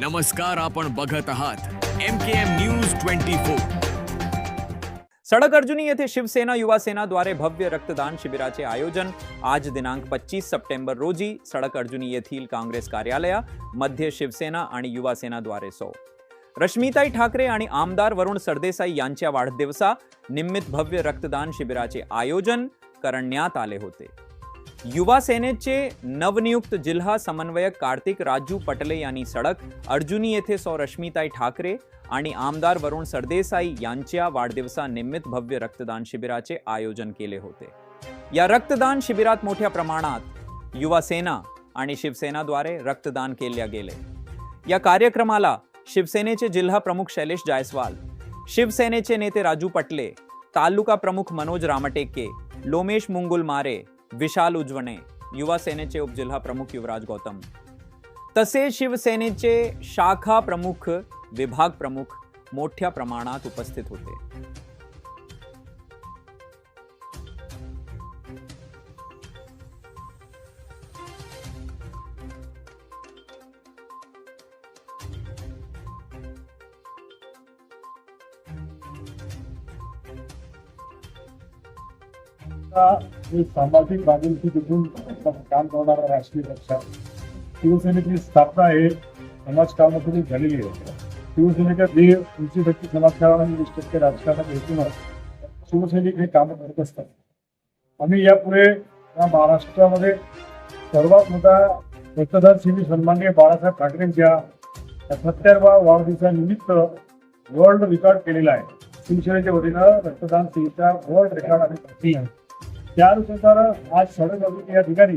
नमस्कार आपण बघत आहात M K M news twenty four. Sadak Arjuni येथे शिवसेना युवा सेनाद्वारे भव्य रक्तदान शिबिराचे आयोजन. आज दिनांक पच्चीस सप्टेंबर रोजी सडक अर्जुनी येथील काँग्रेस कार्यालया मध्य शिवसेना आणि युवा सेनाद्वारे सौ. रश्मिताई ठाकरे आणि आमदार वरुण सरदेसाई यांच्या वाढदिवसा निमित्त भव्य रक्तदान शिबिराचे आयोजन करण्यात आले होते. युवा सेनेचे नवनियुक्त जिल्हा समन्वयक कार्तिक राजू पटले यांनी सडक अर्जुनी येथे सौ रश्मिताई ठाकरे आणि आमदार वरुण सरदेसाई यांच्या वाढदिवसानिमित्त भव्य रक्तदान शिबिराचे आयोजन केले होते. या रक्तदान शिबिरात मोठ्या प्रमाणात युवा सेना आणि शिवसेनाद्वारे रक्तदान केले गेले. या कार्यक्रमाला शिवसेनेचे जिल्हा प्रमुख शैलेश जायस्वाल शिवसेनेचे नेते राजू पटले तालुका प्रमुख मनोज रामटेके लोमेश मुंगुल मारे विशाल उजवणे युवा सेनेचे उपजिल्हा प्रमुख युवराज गौतम. तसे शिवसेनेचे शाखा प्रमुख विभाग प्रमुख मोठ्या प्रमाणात उपस्थित होते. सामाजिक बांधिलकी तिथून काम करणारा राष्ट्रीय पक्ष शिवसेनेची स्थापना आहे समाजकारणातून झालेली आहे. शिवसेनेच्या ध्येय उंची टक्के समाजकारण आणि वीस टक्के राजकारणात हेतूनच शिवसैनिक हे कामं करत असतात. आम्ही यापुढे या महाराष्ट्रामध्ये सर्वात मोठा रक्तदान शिबिर सन्माननीय बाळासाहेब ठाकरेंच्या वाढदिवसा वाढदिवसानिमित्त वर्ल्ड रेकॉर्ड केलेला आहे. शिवसेनेच्या वतीनं रक्तदान शिबिरचा वर्ल्ड रेकॉर्ड आम्ही आहे त्यानुसार आज सडक अभिनेते या ठिकाणी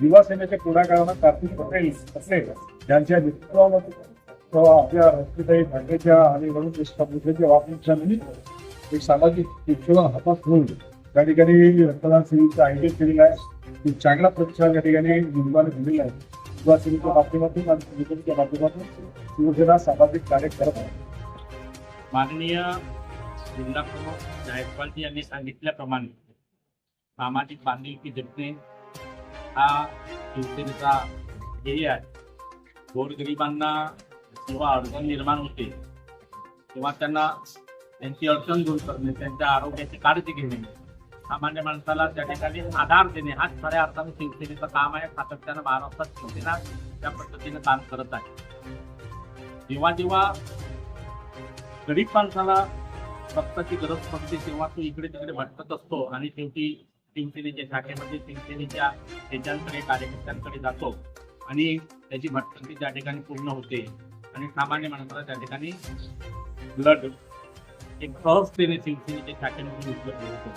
युवा सेनेच्या पुढाकारानं कार्तिक पटेल असले ज्यांच्या नेतृत्वामध्ये आपल्या रस्तेताई भांडेच्या आणि वरुण देशपांडेच्या वाढदिवसा निमित्त एक सामाजिक शिक्षण हातात घेऊन त्या ठिकाणी रक्तदान शिबिरचं आयोजन केलेलं आहे. एक चांगला प्रतिसाद या ठिकाणी निर्माण दिलेला आहे. युवा सेनेच्या माध्यमातून आणि शिवसेनेच्या माध्यमातून शिवसेना सामाजिक कार्य करत आहे माननीय जिल्हा प्रमुख जायकवालजी यांनी सांगितल्याप्रमाणे सामाजिक बांधिलकी जपणे हा शिवसेनेचा ध्येय आहे गोरगरिबांना जेव्हा अडचण निर्माण होते तेव्हा त्यांना त्यांची अडचण दूर करणे त्यांच्या आरोग्याची काळजी घेणे सामान्य माणसाला त्या ठिकाणी आधार देणे हाच खऱ्या अर्थाने शिवसेनेचं काम आहे. सातत्यानं महाराष्ट्रात शिवसेना त्या पद्धतीने काम करत आहे. जेव्हा जेव्हा गरीब माणसाला रक्ताची गरज पडते तेव्हा तो इकडे तिकडे भटकत असतो आणि शेवटी शिवसेनेच्या शाखेमध्ये शिवसेनेच्या नेत्यांकडे कार्यकर्त्यांकडे जातो. आणि त्याची भटकंती त्या ठिकाणी पूर्ण होते. आणि सामान्य माणसाला त्या ठिकाणी ब्लड एक सहजतेने शिवसेनेच्या शाखेमधून उपलब्ध होतो.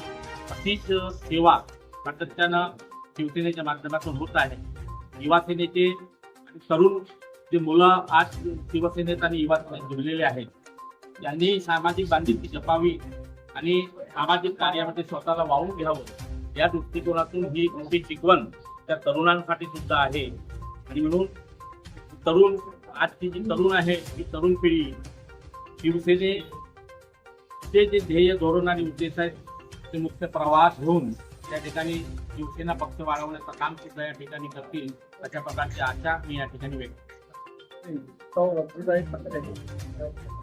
अशीच सेवा सातत्यानं शिवसेनेच्या माध्यमातून होत आहे. युवासेनेचे आणि तरुण जे मुलं आज शिवसेनेत आणि युवा सेनेत जुळलेले आहेत यांनी सामाजिक बांधिलकी जपावी आणि सामाजिक कार्यामध्ये स्वतःला वाहून घ्यावं. या दृष्टिकोनातून ही मोठी शिकवण त्या तरुणांसाठी सुद्धा आहे. आणि म्हणून तरुण आजची जी तरुण आहे ही तरुण पिढी शिवसेनेचे जे ध्येय धोरण आणि उद्देश आहेत ते मुख्य प्रवास घेऊन त्या ठिकाणी शिवसेना पक्ष वाढवण्याचं काम सुद्धा या ठिकाणी करतील अशा प्रकारची आशा मी या ठिकाणी व्यक्त तो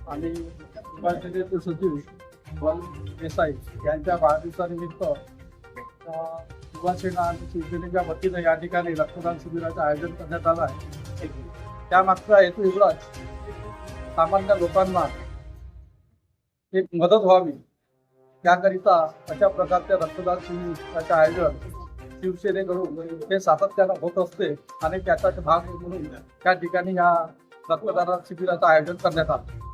आणि सचिव वन देसाई यांच्या वाढदिवसानिमित्त युवासेना आणि शिवसेनेच्या वतीनं या ठिकाणी रक्तदान शिबिराचं आयोजन करण्यात आलं आहे. त्यामागचा हेतू एवढाच सामान्य लोकांना एक मदत व्हावी. त्याकरिता अशा प्रकारच्या रक्तदान शिबिराचं आयोजन शिवसेनेकडून हे सातत्यानं होत असते आणि त्याचा भाग म्हणून त्या ठिकाणी या रक्तदान शिबिराचं आयोजन करण्यात आलं.